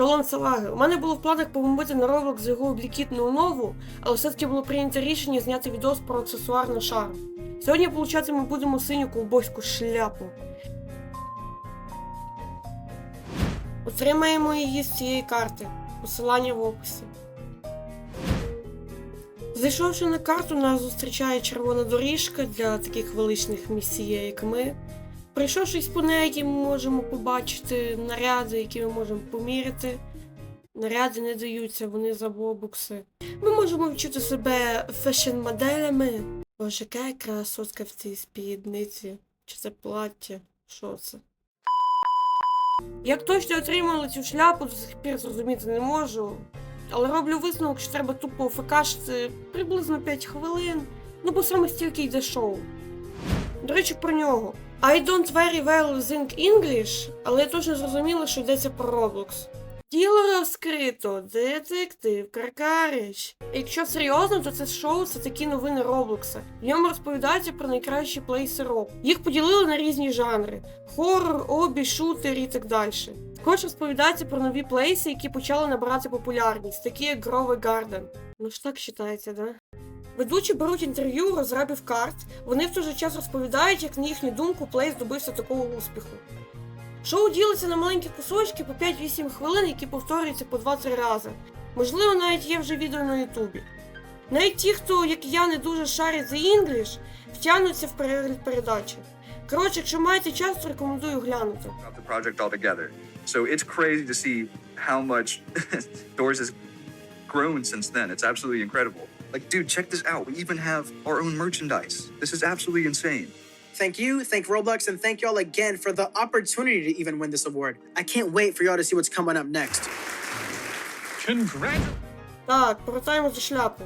Шалом салаги. У мене було в планах побомбити на Roblox за його блікітну нову, але все-таки було прийнято рішення зняти відос про аксесуар на шар. Сьогодні, виходить, ми будемо синю ковбойську шляпу. Отримаємо її з цієї карти. Посилання в описі. Зайшовши на карту, нас зустрічає червона доріжка для таких величних місій, як ми. Пройшовшись по неї, ми можемо побачити наряди, які ми можемо поміряти. Наряди не даються, вони за бобукси. Ми можемо відчути себе фешн-моделями. Боже, яка красотка в цій спідниці. Чи це плаття? Що це? Як точно отримали цю шляпу, до сих пір зрозуміти не можу. Але роблю висновок, що треба тупо фекашити приблизно 5 хвилин. Ну бо саме стільки йде шоу. До речі, про нього. I don't very well think English, але я точно зрозуміла, що йдеться про Roblox. Діло розкрито, детектив, Каркарич. Якщо серйозно, то це шоу це такі новини Роблокса. В ньому розповідається про найкращі плейси року. Їх поділили на різні жанри: хоррор, обі, шутер і так далі. Також розповідається про нові плейси, які почали набирати популярність, такі як Grove Garden. Ну ж так вважається, да? Ведучі беруть інтерв'ю розрабів карт, вони в той же час розповідають, як на їхню думку плейс добився такого успіху. Шоу ділиться на маленькі кусочки по 5-8 хвилин, які повторюються по 2-3 рази. Можливо, навіть є вже відео на Ютубі. Навіть ті, хто, як я, не дуже шарять за інгліш, втягнуться в перегляд передачі. Коротше, якщо маєте час, то рекомендую глянути. So it's crazy to see how much Doors grown since then. It's absolutely incredible. Like, dude, check this out. We even have our own merchandise. This is absolutely insane. Thank you, thank Roblox, and thank y'all again for the opportunity to even win this award. I can't wait for y'all to see what's coming up next. Congratulations. Так, повертаємо до шляпи.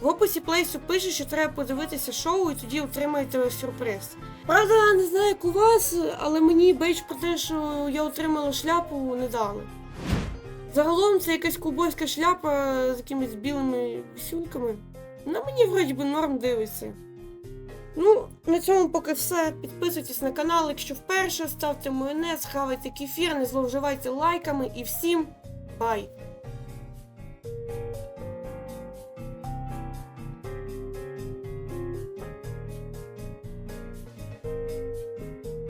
В описі плейсу пише, що треба подивитися шоу і тоді отримаєте сюрприз. Правда, не знаю, як у вас, але мені бейдж про те, що я отримала шляпу, не дали. Загалом це якась ковбойська шляпа з якимись білими вісюльками. На мені вроді би норм дивиться. Ну, на цьому поки все. Підписуйтесь на канал, якщо вперше, ставте майонез, хавайте кефір, не зловживайте лайками і всім бай!